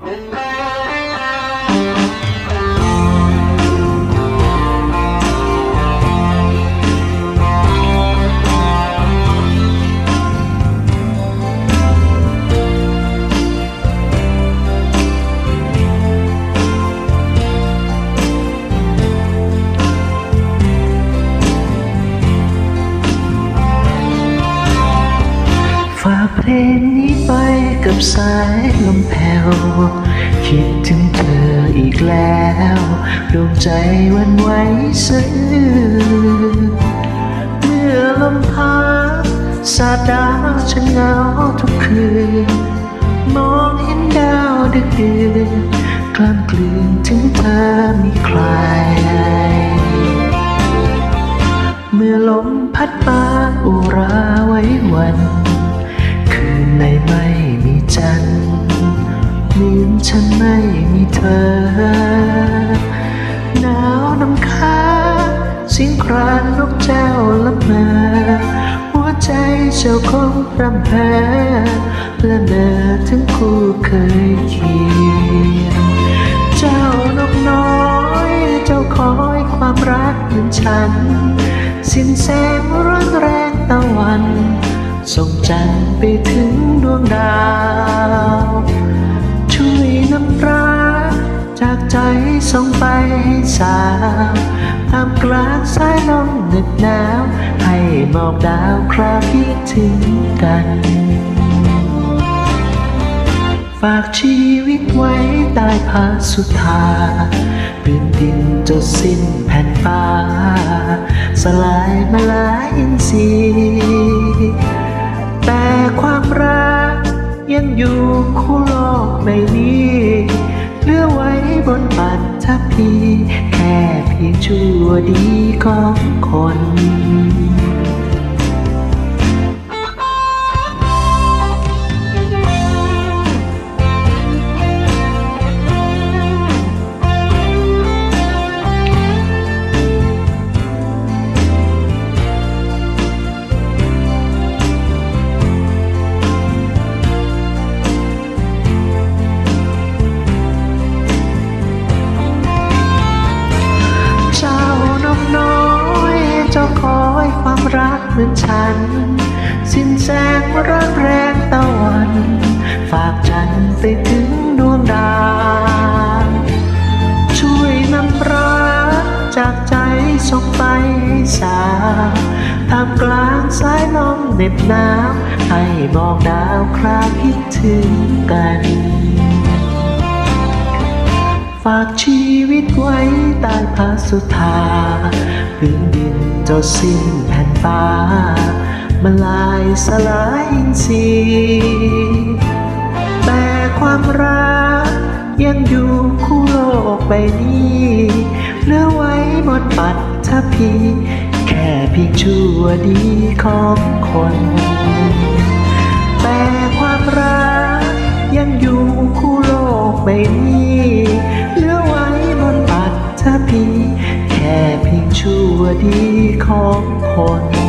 ฝา เพลงนี้ไปกับสายลมแผ่ว คิดถึงเธออีกแล้วดวงใจวันไหวสะอื้นเมื่อลมพัดสาดาวฉันเหงาทุกคืน มองเห็นดาวดึกดื่นกล้างกลืนถึงเธอมีใคร จันทร์เหมือนฉันไม่มีเธอ หนาวน้ำค้างเสียงครานนกเจ้าละเมอหัวใจเจ้าคงรำเพและเดินถึงคู่เคยเคียงเจ้านกน้อยเจ้าคอยความรักเหมือนฉัน สิ้นแสงร้อนแรง ส่งจันทร์ไปถึงดวงดาว ช่วยนำรักจากใจส่งไปให้สาวท่ามกลางสายลมเหน็บหนาว ให้หมอกดาวคราคิดถึงกันฝากชีวิตไว้ใต้ผาสุธาพื้นดินจดสิ้นแผ่นฟ้า สลายมาลายอินทรีย์ แต่ความรักยังอยู่คู่โลกใบนี้เหลือไว้บนปัตถพีแค่เพียงชั่วดีของคน รักเหมือนฉัน สิ้นแสงร้อนแรงตะวัน ฝากฉันไปถึงดวงดาวช่วยนำรักจากใจส่งไปให้สาท่ามกลางสายลมเหน็บหนาวให้มองดาวคราคิดถึงกันากชีวิตไว้ใต้ผ้าสุธาพื้นดินจดสิ้นแผ่นฟ้ามาลายสลายอินทรีย์แต่ความรักยังอยู่คู่โลกใบนี้เหลือไว้บนปัตถพีแค่เพียงชั่วดีของคน แต่ความรักยังอยู่คู่โลกใบนี้ ชั่วดีของคน